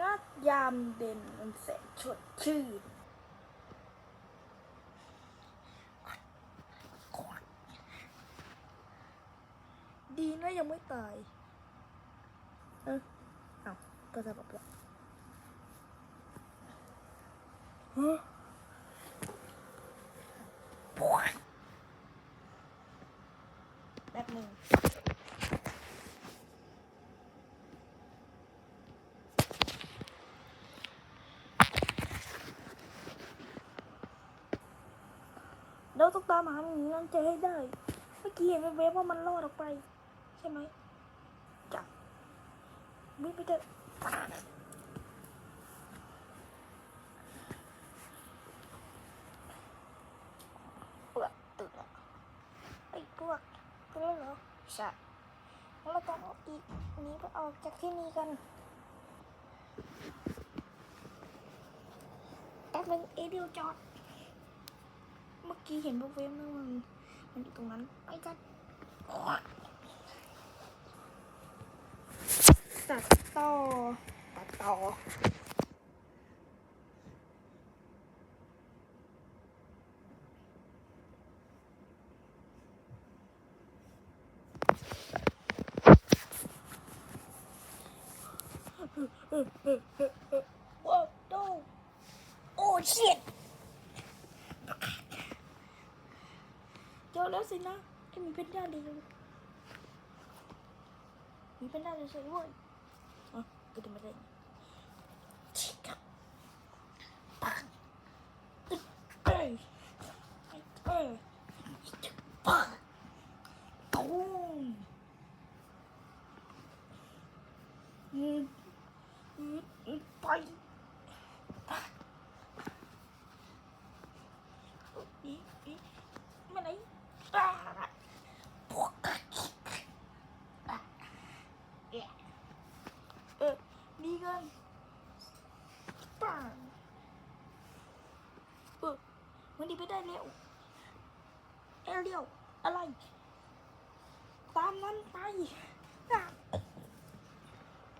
งัดยามเด่นมันแสนชดชื่นดีนะยังไม่ตาย เออเอาก็จะบอกว่าฮะแป๊บหนึ่ง เราต้องตามหาหมีลังเจให้ได้ เมื่อกี้เห็นเว็บว่ามันรอดออกไป ใช่ไหมจับวิ่งไปเถอะเปลือกตื่นแล้วไอ้พวกตื่นแล้วเหรอใช่เราต้องเอาอีกนี้ไปออกจากที่นี่กันแป๊บนึงเอเดียวจอด เมื่อกี้เห็นพวกเวฟนั่นมันมันอยู่ตรงนั้นไปกันตัดต่อตัดต่อว้าวโตโอ้ชิต เจอ แล้วสินะไอ้หมีเพนด้าดีเลยหมีเพนด้าเลยสวยเว้ยอะกูจะมาได้ชิคกับปังตึ๊ดเอ้ยไอ้เอ้ยปังตูมอืมอืมอืมไปปังอีอีมาไหนอ่าพวกอะเอ๊ะเออ ดีเกันปังเออมันดีไปได้เร็วเอเร็วอะไร ตามนั้นไปอะ